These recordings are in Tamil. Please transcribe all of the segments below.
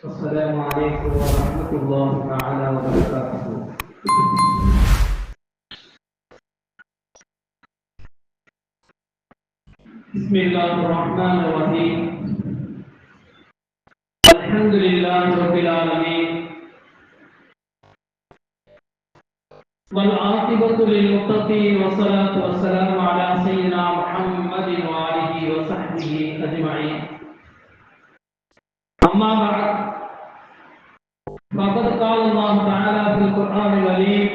السلام عليكم ورحمة الله تعالى وبركاته. بسم الله الرحمن الرحيم. الحمد لله رب العالمين. والعاقبة للمتقين والصلاة والسلام على سيدنا محمد وآله وصحبه أجمعين. أما بعد فقد قال الله تعالى في القرآن العليم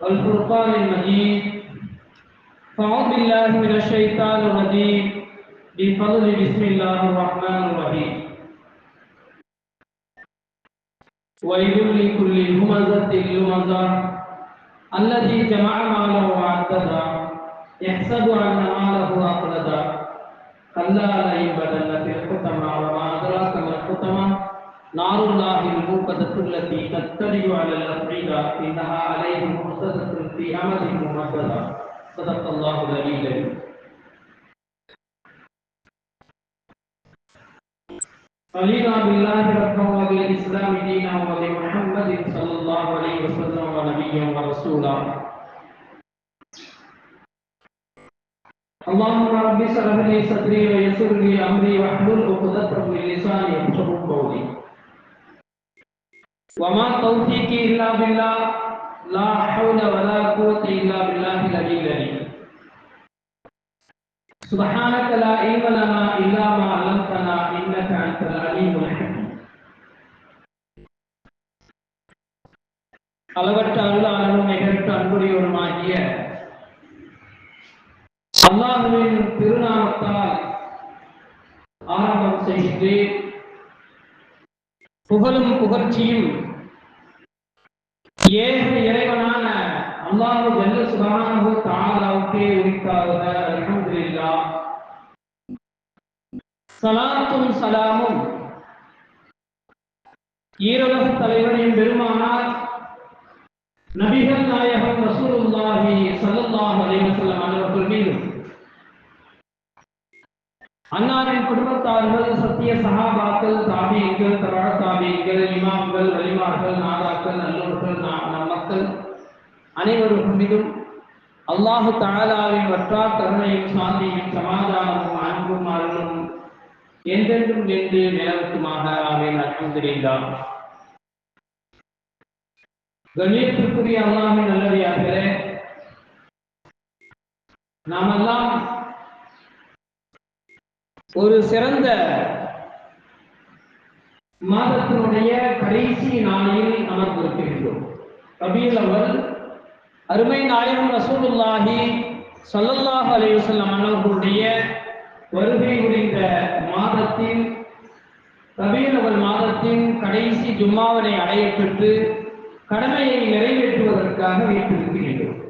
والفرقان المجيد فأعوذ بالله من الشيطان الرجيم بفضل بسم الله الرحمن الرحيم. ويل لكل همزة لمزة الذي جمع ماله وعدده يحسب أن ماله أخلده كلا لينبذن في الحطمة وما نار الله الموقدة التي تطلع على الأفئدة إنها عليهم مرصدة في أمد ممددة. صدق الله العلي رضينا بالله ربا وبالإسلام دينا وبمحمد صلى الله عليه وسلم ونبيا ورسولا. اللهم رب اشرح لي صدري ويسر لي أمري واحلل عقدة وما توفيقي الا بالله لا حول ولا قوة الا بالله العلي العليم سبحانك لا علم لنا الا ما علمتنا انك انت العليم الحكيم அளவற்ற அருளாளரும் நிகழ்த்த அன்புடையவருமாகிய அல்லாஹுவின் திருநாமத்தால் ஆரம்பம் செய்கின்றேன் புகழும் புகழ்ச்சியும் ஏக இறைவனான அல்லாஹு ஜல்ல சுபானஹு தாலாவுக்கே உரித்தாக அல்ஹம்துலில்லா. சலாத்தும் சலாமும் ஈரலக தலைவரின் பெருமானார் நபிகள் நாயகம் ரசூலுல்லாஹி ஸல்லல்லாஹு அலைஹி வஸல்லம் அவர்கள் மீதும் அன்னாரின் குடும்பத்தார்கள் சத்திய சகாபாக்கள் தாபியங்கள் தவழ தாபியங்கள் இமாம்கள் வலிமார்கள் நாதாக்கள் நல்லவர்கள் மக்கள் அனைவரும் மீதும் அல்லாஹு தாலாவின் வற்றா கருணையும் சாந்தியும் சமாதானமும் அன்பும் அருளும் என்றென்றும் நின்று நிலவுக்குமாக. ஆவேன் அல்ஹம்துலில்லாஹ் கண்ணியத்திற்குரிய அல்லாமின் நல்லடியார்களே நாமெல்லாம் ஒரு சிறந்த மாதத்தினுடைய கடைசி நாளில் அமர்ந்திருக்கின்றோம் கபீல் அவர் அருமை நாயகம் ரசூலுல்லாஹி சல்லல்லாஹ் அலையுசல்லம் அவர்களுடைய வருகை புரிந்த மாதத்தின் கபீலவர் மாதத்தின் கடைசி ஜும்மாவினை அடைய பெற்று கடமையை நிறைவேற்றுவதற்காக வைத்திருக்கிறோம்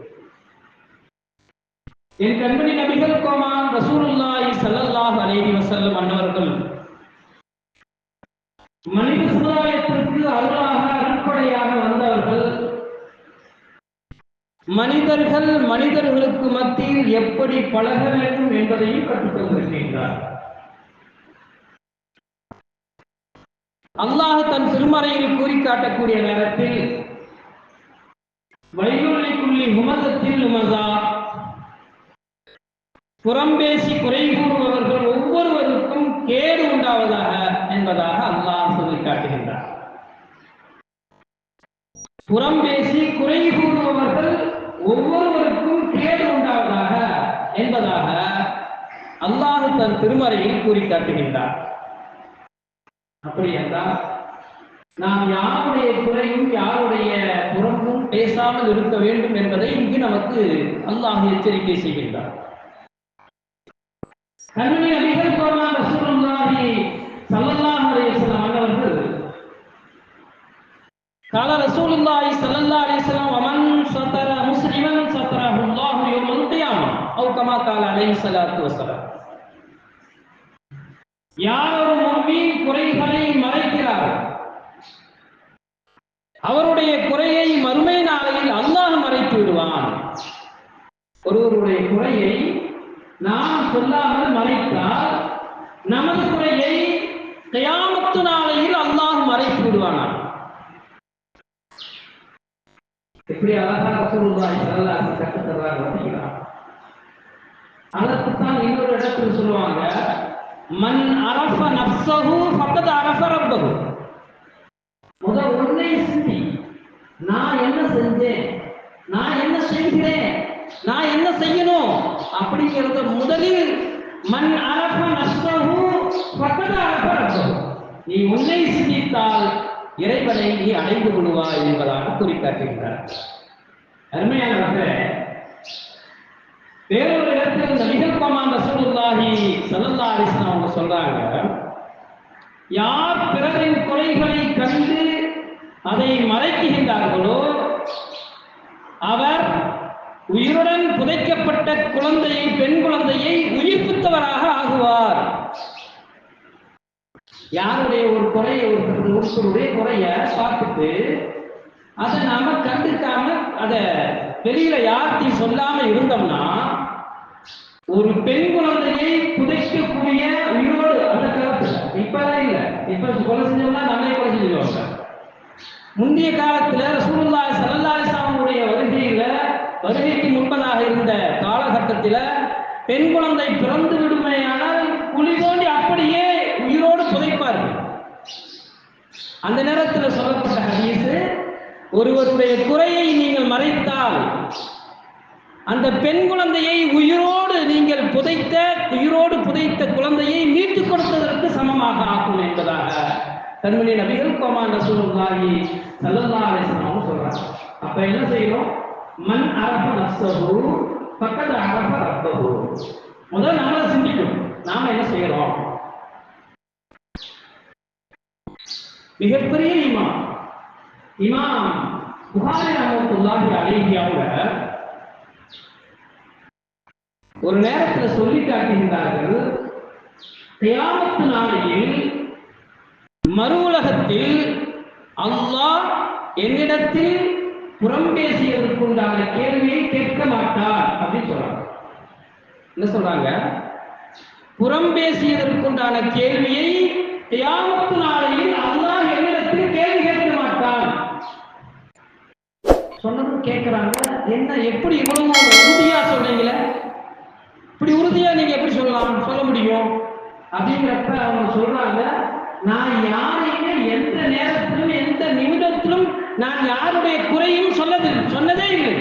என் கண்மணி நபிகள் கோமான் ரசூலுல்லாஹி ஸல்லல்லாஹு அலைஹி வஸல்லம் அன்னவர்கள். மனித சமுதாயத்திற்கு அருளாக அடிப்படையாக வந்தவர்கள். மனிதர்கள் மனிதர்களுக்கு மத்தியில் எப்படி பழக வேண்டும் என்பதையும் கற்றுக் தந்திருக்கின்றார். அல்லாஹ் தன் திருமறையில் கூறி காட்டக்கூடிய நேரத்தில் வைகுள்ளிக்குள்ளி உமதத்தில் உமதா புறம்பேசி குறை கூறுபவர்கள் ஒவ்வொருவருக்கும் கேடு உண்டாவதாக என்பதாக அல்லாஹ் சொல்லி காட்டுகின்றார் புறம் பேசி குறை கூறுபவர்கள் ஒவ்வொருவருக்கும் கேடு உண்டாவதாக என்பதாக அல்லாஹு தன் திருமறையில் கூறி காட்டுகின்றார். அப்படி என்றால் நாம் யாருடைய குறையும் யாருடைய புறமும் பேசாமல் இருக்க வேண்டும் என்பதை இங்கு நமக்கு அல்லாஹ் எச்சரிக்கை செய்கின்றார். கண்ணுடைய நபிகள் கோலாம் ரசூலுல்லாஹி ஸல்லல்லாஹு அலைஹி قال رسول الله صلى الله عليه وسلم ومن ستر مسلما ستره الله يوم القيامه او كما قال عليه الصلاه والسلام யார் ஒரு முஃமின் குறைகளை மறைக்கிறார் அவருடைய குறையை மறுமை நாளையில் அல்லாஹ் மறைத்து விடுவான் ஒருவருடைய குறையை நாம் சொல்லாமல் மறைத்தால் நமது குறையை கயாமத்து எப்படி அழகா ரசூலுல்லாஹி ஸல்லல்லாஹு அலைஹி கற்றுத் தர்றாங்க பார்த்தீங்களா? அதற்குத்தான் இன்னொரு இடத்துல சொல்லுவாங்க மன் அரஃப நஃப்ஸஹு ஃபக்கத் அரஃப ரப்பஹு. முத உன்னை சிந்தி நான் என்ன செஞ்சேன்? நான் என்ன செய்கிறேன்? நான் என்ன செய்யணும்? அப்படிங்கிறத முதலில் மண் அரஃப நஃப்ஸஹு ஃபக்கத் அரஃப ரப்பஹு. நீ உன்னை சிந்தித்தால் இறைவனை நீ அடைந்து கொள்வாய் என்பதாக குறிக்காட்டுகிறார் அருமையானவர்களே வேறொரு இடத்துல இந்த நிகழ்ப்பமான ரசூலுல்லாஹி ஸல்லல்லாஹு அலைஹி அவங்க சொல்றாங்க யார் பிறரின் குறைகளை கண்டு அதை மறைக்குகின்றார்களோ அவர் உயிருடன் புதைக்கப்பட்ட குழந்தையை பெண் குழந்தையை உயிர்ப்பித்தவராக ஆகுவார். யாருடைய ஒரு குறையை ஒரு ஒருத்தருடைய குறைய பார்த்துட்டு அதை நாம கண்டுக்காம அதை வெளியில யார்த்தையும் சொல்லாம இருந்தோம்னா ஒரு பெண் குழந்தையை புதைக்கக்கூடிய உயிரோடு அந்த காலத்துல இப்ப இல்ல. இப்ப கொலை செஞ்சோம்னா நம்மளே கொலை செஞ்சுருவாங்க முந்தைய காலத்துல ரசூலுல்லாஹி ஸல்லல்லாஹு வருகையில வருகைக்கு முன்பதாக இருந்த காலகட்டத்தில பெண் குழந்தை பிறந்து விடுமையானால் குழி தோண்டி அப்படியே உயிரோடு புதைப்பார்கள். அந்த நேரத்தில் சொல்லப்பட்ட ஹதீஸ் ஒருவருடைய குறையை நீங்கள் மறைத்தால் அந்த பெண் குழந்தையை உயிரோடு நீங்கள் புதைத்த உயிரோடு புதைத்த குழந்தையை மீட்டுக் கொடுத்ததற்கு சமமாக ஆகும் என்பதாக தன்மணி நபிகள் கோமான் ரசூலுல்லாஹி ஸல்லல்லாஹு அலைஹி சொல்றாங்க. அப்ப என்ன செய்யணும்? மண் அரப நஃப்ஸஹு பக்கத்து அரப ரப்பஹு. முதல்ல நாம சிந்திக்கணும். நாம என்ன செய்யறோம்? மிகப்பெரிய இமாம் இமாம் புகாரி ரஹமத்துல்லாஹி அலைஹி அவங்க ஒரு நேரத்தில் சொல்லி காட்டுகின்றார்கள் தியாமத்து நாளையில் மறு உலகத்தில் அல்லாஹ் என்னிடத்தில் புறம் பேசியதற்குண்டான கேள்வியை கேட்க மாட்டார் அப்படின்னு சொல்றாங்க. என்ன சொல்றாங்க? புறம் பேசியதற்குண்டான கேள்வியை தியாமத்து நாளையில் அல்லாஹ் என்னிடத்தில் கேள்வி கேட்க மாட்டான் சொன்னதும் கேட்குறாங்க என்ன எப்படி இவ்வளவு உறுதியா சொன்னீங்களே இப்படி உறுதியா நீங்க எப்படி சொல்லலாம்? சொல்ல முடியும். அப்படிங்கிறப்ப அவங்க சொல்றாங்க நான் யாரையுமே எந்த நேரத்திலும் எந்த நிமிடத்திலும் நான் யாருடைய குறையும் சொல்லது சொன்னதே இல்லை.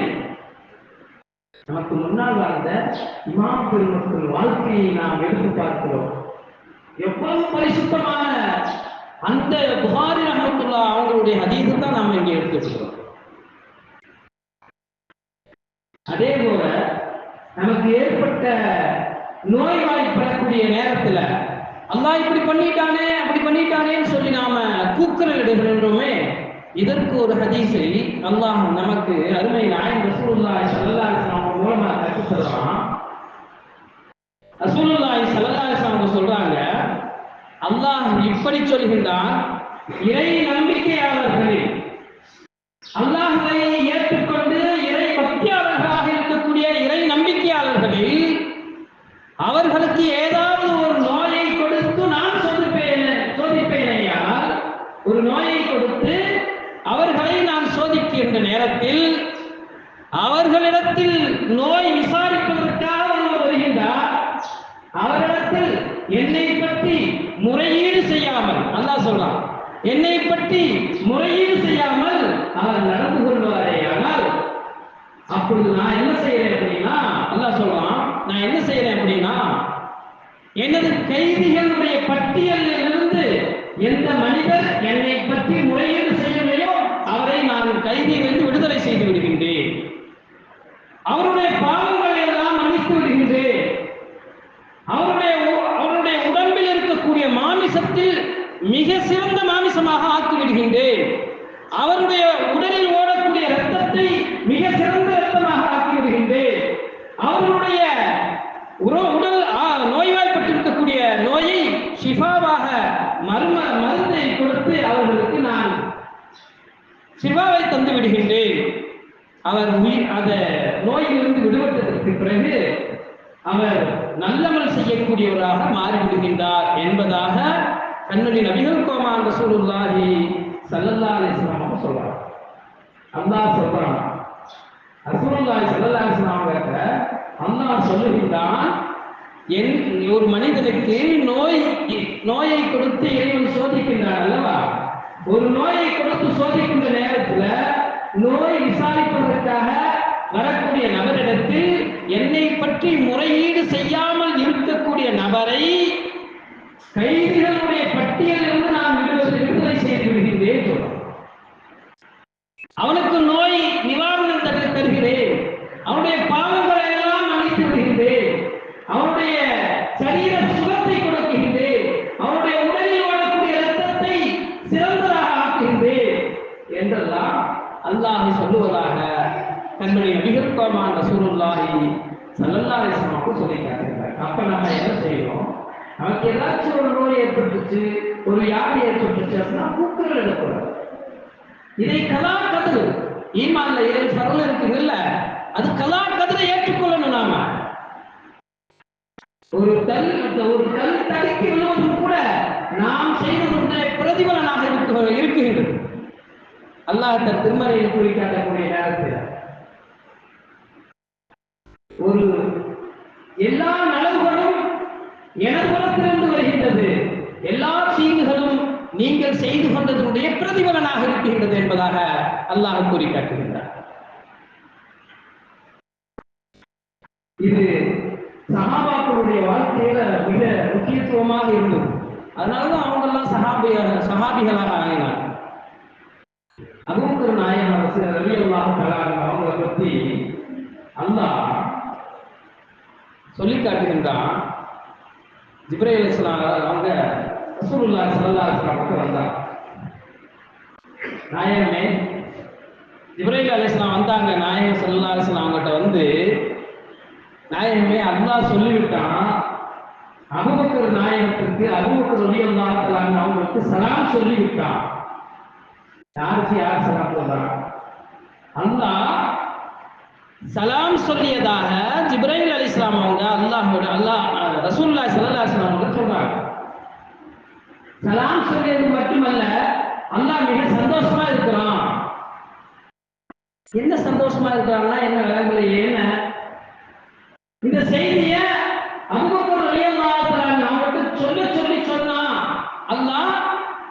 நமக்கு முன்னால் வாழ்ந்த இமாம் பெருமக்கள் வாழ்க்கையை நாம் எடுத்து பார்க்கிறோம். எவ்வளவு பரிசுத்தமான அந்த புகாரி ரஹமத்துல்லா அவங்களுடைய ஹதீஸை தான் நாம் இங்கே எடுத்துக்கிறோம் நமக்கு ஏற்பட்ட நோய்வாய்ப்படக்கூடிய நேரத்துல அல்லா இப்படி பண்ணிட்டானே அப்படி பண்ணிட்டானேன்னு சொல்லி நாம கூக்குரல் இடுகின்றோமே இதற்கு ஒரு ஹதீஸை அல்லாஹ் நமக்கு அருமை நாயன் ரசூலுல்லாஹி ஸல்லல்லாஹு அலைஹி வஸல்லம் மூலமா கற்றுத் தருவான் ரசூலுல்லாஹி ஸல்லல்லாஹு அலைஹி வஸல்லம் சொல்றாங்க அல்லாஹ் இப்படி சொல்கின்றான் இறை நம்பிக்கையாளர்களே அல்லாஹ்வை ஏற்றுக்கொண்டு இறை பக்தியாளர்களாக இருக்கக்கூடிய இறை நம்பிக்கையாளர்களில் அவர்களுக்கு ஏதாவது ஒரு நோயை கொடுத்து நான் சோதிப்பேன் சோதிப்பேனையால் ஒரு நோயை கொடுத்து அவர்களை நான் சோதிக்கின்ற நேரத்தில் அவர்களிடத்தில் நோய் விசாரிப்பதற்காக ஒருவர் வருகின்றார் அவரிடத்தில் என்னை பற்றி முறையீடு செய்யாமல் அல்லாஹ் சொல்றான் என்னை பற்றி முறையீடு செய்யாமல் அவர் நடந்து கொள்வாரே ஆனால் அப்பொழுது நான் என்ன செய்யறேன் அப்படின்னா அல்லாஹ் சொல்றான் நான் என்ன செய்யறேன் அப்படின்னா எனது கைதிகளுடைய பட்டியலில் இருந்து எந்த மனிதர் என்னை பற்றி முறையீடு செய்யலையோ அவரை நான் கைதியிலிருந்து விடுதலை செய்து விடுகின்றேன் அவருடைய பாவங்களை எல்லாம் மன்னித்து விடுகின்றேன் அவருடைய உ- அவருடைய உடம்பில் இருக்கக்கூடிய மாமிசத்தில் மிக சிறந்த மாமிசமாக ஆக்கி விடுகின்றேன் அவருடைய உடலில் ஓடக்கூடிய இரத்தத்தை மிக சிறந்த இரத்தமாக ஆக்கி விடுகின்றேன் அவருடைய உற- உடல் ஆ, நோய்வாய்ப்பட்டிருக்கக்கூடிய நோயை ஷிஃபாவாக மர்ம மருந்தை கொடுத்து அவர்களுக்கு நான் சிவாவை தந்து விடுகின்றேன் அவர் உயிர் அந்த நோயிலிருந்து விடுபட்டதற்கு பிறகு அவர் நல்லமல் செய்யக்கூடியவராக மாறிவிடுகின்றார் என்பதாக கண்ணனின் நபிகள் கோமான் ரசூலுல்லாஹி ஸல்லல்லாஹு அலைஹி வஸல்லம் சொல்றார் அல்லாஹ் சொல்றான். ரசூலுல்லாஹி சல்லல்லா அலைஹி அல்லாஹ் சொல்லுகின்றான் என் ஒரு மனிதனுக்கு நோய் நோயை கொடுத்து இறைவன் சோதிக்கின்றான் அல்லவா? ஒரு நோயை கொடுத்து சோதிக்கின்ற நேரத்துல நோய் விசாரிப்பதற்காக வரக்கூடிய நபரிடத்தில் என்னை பற்றி முறையீடு செய்யாமல் இருக்கக்கூடிய நபரை கைதிகளுடைய பட்டியலிருந்து நான் விடுவது விடுதலை செய்து விடுகின்றேன். அவனுக்கு நோய் தன்னுடைய நபிகர்பமான ரசூலுல்லாஹி ஸல்லல்லாஹு அலைஹி சொல்லி காட்டுகிறார் அப்ப நம்ம என்ன செய்யணும் நமக்கு ஏதாச்சும் ஒரு நோய் ஏற்பட்டுச்சு ஒரு வியாதி ஏற்பட்டுச்சு அப்படின்னா பூக்கள் எடுக்கக்கூடாது இதை கலா கதிர் ஈமான்ல ஏழு சரல் இருக்குதுல்ல அது கலா கதிரை ஏற்றுக்கொள்ளணும் நாம. ஒரு கல் ஒரு கல் தடுக்கி விழுவதும் கூட நாம் செய்ததுடைய பிரதிபலனாக இருக்கு இருக்குகிறது அல்லாஹ் தன் திருமறையில் குறிக்காட்டக்கூடிய நேரத்தில் ஒரு எல்லா நலவுகளும் எனது வருகின்றது. எல்லா தீங்குகளும் நீங்கள் செய்து கொண்டதனுடைய பிரதிபலனாக இருக்கின்றது என்பதாக அல்லாஹ் கூறி காட்டுகின்றார். இது சஹாபாக்களுடைய வாழ்க்கையில மிக முக்கியத்துவமாக இருந்தது. அதனாலதான் அவங்க எல்லாம் சஹாபிய சஹாபிகளாக ஆகினார் அபூக்கர் நாயகம் அரசு ரவி அல்லாஹ் அவங்கள பத்தி அல்லாஹ் சொல்லி காட்டுகின்றான் ஜிப்ரே இஸ்லாம் அவங்க ரசூலுல்லா சல்லா அலைஹி வஸல்லம் வந்தாங்க. நாயகமே ஜிப்ரேல் அலைஹிஸ்ஸலாம் வந்தாங்க. நாயகம் சல்லா அலிஸ்லாம் வஸல்லம் அவங்ககிட்ட வந்து நாயகமே அல்லா சொல்லிவிட்டான் அபுபக்கர் நாயகத்துக்கு அபுபக்கர் ரலியல்லாஹு தஆலா அவங்களுக்கு சலாம் சொல்லிவிட்டான். யாருக்கு யார் சலாம் சொல்றான் அல்லா சலாம் சொல்லியதாக ஜிப்ரைல் அலி இஸ்லாம் அவங்க அல்லாஹோட அல்லாஹ் ரசூல்லா சல்லா இஸ்லாம் அவங்க சொல்றாங்க சலாம் மட்டுமல்ல அல்லா மிக சந்தோஷமா இருக்கிறான். என்ன சந்தோஷமா இருக்கிறான்னா என்ன விளங்கல என்ன இந்த செய்திய அபுபக்கர் ரலியல்லாஹு அவங்ககிட்ட சொல்ல சொல்லி சொன்னான் அல்லாஹ்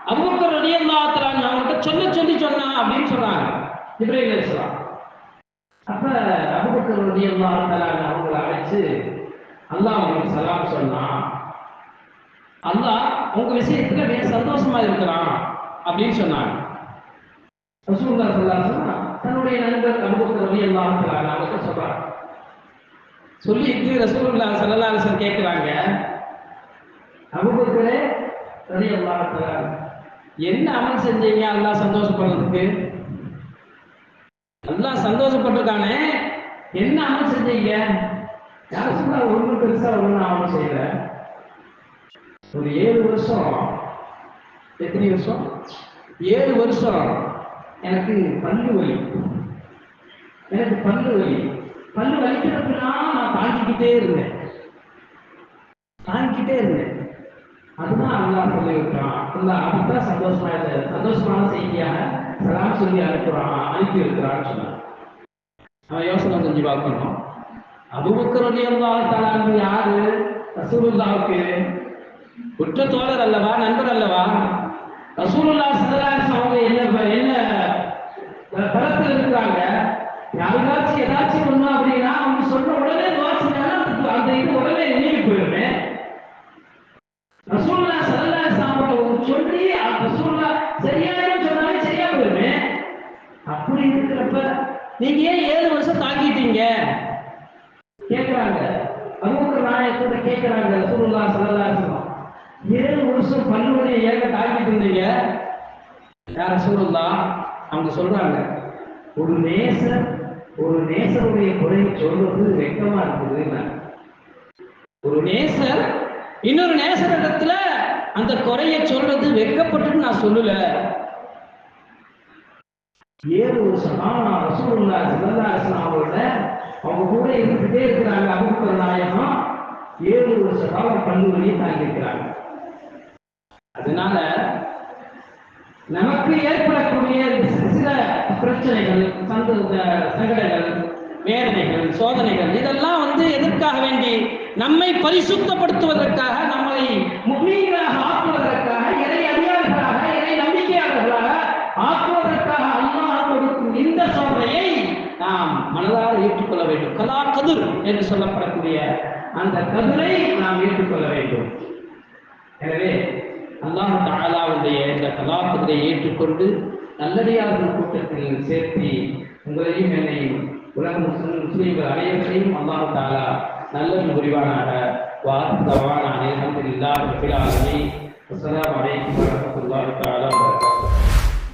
அபுபக்கர் ரலியல்லாஹு அவங்ககிட்ட சொல்ல சொல்லி சொன்னான் அப்படின்னு சொன்னாங்க ஜிப்ரைல் அலி அப்ப அபுபக்கர் ரலியல்லாஹு தஆலா அவங்கள அழைச்சு அல்லாஹ் அவங்களுக்கு சலாம் சொன்னான் அல்லா உங்க விஷயத்துல மிக சந்தோஷமா இருக்கிறான் அப்படின்னு சொன்னாங்க. ரசூல்லா ஸல்லல்லாஹு தன்னுடைய நண்பர் அபுபக்கர் வழி எல்லாம் அவங்களுக்கு சொல்றாங்க. சொல்லிட்டு ரசூல்லா ஸல்லல்லாஹு கேட்கிறாங்க அனுபவத்திலே கேக்குறாங்க. எல்லாம் ரலியல்லாஹு என்ன அமல் செஞ்சீங்க? அல்லா சந்தோஷப்படுறதுக்கு? நல்லா சந்தோஷப்பட்டிருக்கானே. என்ன அமல் செஞ்சீங்க? யார் சொன்னா ஒண்ணு பெருசா ஒண்ணு அமல் செய்யல. ஒரு ஏழு வருஷம் எத்தனை வருஷம்? ஏழு வருஷம் எனக்கு பல்லு வலி. எனக்கு பல்லு வலி. பல்லு வலிக்கிறதுலாம் நான் தாங்கிக்கிட்டே இருந்தேன். தாங்கிக்கிட்டே இருந்தேன். அதுதான் அல்லா சொல்லி இருக்கிறான் அதுதான் சந்தோஷமா இல்லை. சந்தோஷமான செய்தியாக சலாம் சொல்லி அனுப்புறான். அனுப்பி இருக்கிறான்னு சொன்னான். அவன் யோசனை செஞ்சு பார்க்கணும். அபுபக்கர் ரலியல்லாஹு தஆலா யாரு? ரசூலுல்லாவுக்கு. உற்ற தோழர் அல்லவா நண்பர் அல்லவா? ரசூலுல்லா ஸல்லல்லாஹு அவங்க என்ன என்ன தரத்தில் இருக்கிறாங்க யாருக்காச்சும் ஏதாச்சும் ஒண்ணு அப்படின்னா அவங்க சொன்ன உடனே வாசினாலும் அந்த இது உடனே நினைவு போயிருமே ரசூல்லா ஸல்லல்லாஹு அலைஹி வஸல்லம் சொல்லி அந்த ரசூல்லா சரியான சொன்னாலே சரியா போயிருவேன் அப்படி இருக்கிறப்ப நீங்க ஏன் ஏழு வருஷம் தாக்கிட்டீங்க கேக்குறாங்க. அபூபக்கர் நாயகத்தோட கேட்கிறாங்க ரசூலுல்லாஹ் ஸல்லல்லாஹு அலைஹி ஏழு வருஷம் பல்லுவலியை ஏக தாக்கிட்டு இருந்தீங்க. யார ரசூலுல்லாஹ் அவங்க சொல்றாங்க ஒரு நேசர் ஒரு நேசருடைய குறை சொல்றது வெக்கமா இருக்குது ஒரு நேசர் இன்னொரு நேசர் இடத்துல அந்த குறைய சொல்றது வெக்கப்பட்டு நான் சொல்லல. ஏழு வருஷம் காலம் நான் ரசூலுல்லா சிவந்தாசன் அவங்க கூட இருந்துகிட்டே இருக்கிறாங்க அபுக்கர் நாயகம். ஏழு வருஷ காலம் பல்லுவலியை தாங்கியிருக்கிறாங்க. அதனால நமக்கு ஏற்படக்கூடிய சில பிரச்சனைகள் சந்த சங்கடங்கள் வேதனைகள் சோதனைகள் இதெல்லாம் வந்து எதற்காக வேண்டி? நம்மை பரிசுத்தப்படுத்துவதற்காக நம்மளை முக்மீன்களாக ஆக்குவதற்காக இறை அதிகாரிகளாக இறை நம்பிக்கையாளர்களாக ஆக்குவதற்காக அல்லாஹ் கொடுக்கும் இந்த சோதனையை நாம் மனதார ஏற்றுக்கொள்ள வேண்டும். கலா கதிர் என்று சொல்லப்படக்கூடிய அந்த கதிரை நாம் ஏற்றுக்கொள்ள வேண்டும். எனவே அல்லாஹ் தாலாவுடைய இந்த கலாபத்தை ஏற்றுக்கொண்டு நல்லடியார்கள் கூட்டத்தில் சேர்த்து உங்களையும் என்னையும் உலக முஸ்லிம் முஸ்லீம்கள் அனைவரையும் அல்லாஹ் தாலா நல்ல புரிவானாக. வார்த்தவான அனைவரும் இல்லாத பிலாலை அஸ்ஸலாமு அலைக்கும் வரஹ்மத்துல்லாஹி தஆலா